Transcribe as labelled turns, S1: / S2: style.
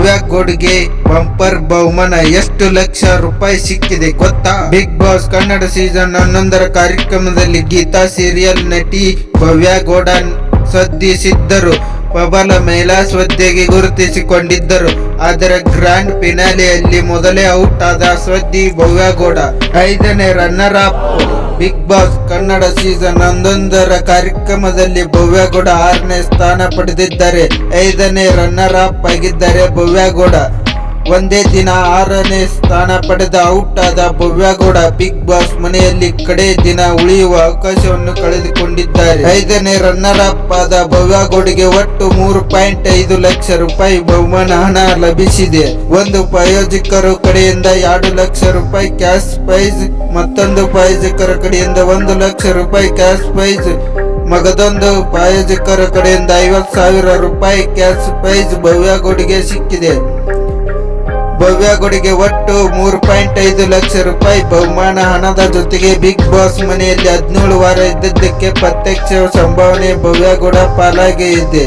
S1: ಭವ್ಯ ಕೊಡುಗೆ ಬಂಪರ್ ಬಹುಮಾನ ಎಷ್ಟು ಲಕ್ಷ ರೂಪಾಯಿ ಸಿಕ್ಕಿದೆ ಗೊತ್ತಾ? ಬಿಗ್ ಬಾಸ್ ಕನ್ನಡ ಸೀಸನ್ ಹನ್ನೊಂದರ ಕಾರ್ಯಕ್ರಮದಲ್ಲಿ ಗೀತಾ ಸೀರಿಯಲ್ ನಟಿ ಭವ್ಯ ಗೌಡ ಸ್ಪರ್ಧಿಸಿದ್ದರು ಪ್ರಬಲ ಮಹಿಳಾ ಸ್ಪರ್ಧೆಗೆ ಗುರುತಿಸಿಕೊಂಡಿದ್ದರು. ಆದರೆ ಗ್ರ್ಯಾಂಡ್ ಫಿನಾಲೆಯಲ್ಲಿ ಮೊದಲೇ ಔಟ್ ಆದ ಸ್ಪರ್ಧಿ ಭವ್ಯ ಗೌಡ. ಐದನೇ runner up big boss Kannada season ಹನ್ನೊಂದರ ಕಾರ್ಯಕ್ರಮದಲ್ಲಿ ಭವ್ಯಗೌಡ ಆರನೇ ಸ್ಥಾನ ಪಡೆದಿದ್ದಾರೆ. ಐದನೇ ರನ್ನರ್ ಅಪ್ ಆಗಿದ್ದಾರೆ ಭವ್ಯಗೌಡ. ಒಂದೇ ದಿನ ಆರನೇ ಸ್ಥಾನ ಪಡೆದ ಔಟ್ ಆದ ಭವ್ಯಗೌಡ ಬಿಗ್ ಬಾಸ್ ಮನೆಯಲ್ಲಿ ಕಡೆ ದಿನ ಉಳಿಯುವ ಅವಕಾಶವನ್ನು ಕಳೆದುಕೊಂಡಿದ್ದಾರೆ. ಐದನೇ ರನ್ನರ್ ಅಪ್ ಆದ ಭವ್ಯಗೌಡಿಗೆ ಒಟ್ಟು ಮೂರು ಪಾಯಿಂಟ್ ಐದು ಲಕ್ಷ ರೂಪಾಯಿ ಬಹುಮಾನ ಹಣ ಲಭಿಸಿದೆ. ಒಂದು ಪ್ರಾಯೋಜಕರು ಕಡೆಯಿಂದ ಎರಡು ಲಕ್ಷ ರೂಪಾಯಿ ಕ್ಯಾಶ್ ಪ್ರೈಸ್, ಮತ್ತೊಂದು ಪ್ರಾಯೋಜಕರ ಕಡೆಯಿಂದ ಒಂದು ಲಕ್ಷ ರೂಪಾಯಿ ಕ್ಯಾಶ್ ಪ್ರೈಸ್, ಮಗದೊಂದು ಪ್ರಾಯೋಜಕರ ಕಡೆಯಿಂದ ಐವತ್ತು ಸಾವಿರ ರೂಪಾಯಿ ಕ್ಯಾಶ್ ಪ್ರೈಸ್ ಭವ್ಯಗೌಡಿಗೆ ಸಿಕ್ಕಿದೆ. ಭವ್ಯಗೌಡಿಗೆ ಒಟ್ಟು ಮೂರು ಪಾಯಿಂಟ್ ಐದು ಲಕ್ಷ ರೂಪಾಯಿ. ಬಹುಮಾನ ಹಣದ ಜೊತೆಗೆ ಬಿಗ್ ಬಾಸ್ ಮನೆಯಲ್ಲಿ ಹದಿನೇಳು ವಾರ ಇದ್ದಿದ್ದಕ್ಕೆ ಪ್ರತ್ಯಕ್ಷ ಸಂಭಾವನೆ ಭವ್ಯಗೌಡ ಪಾಲಾಗಿ ಇದೆ.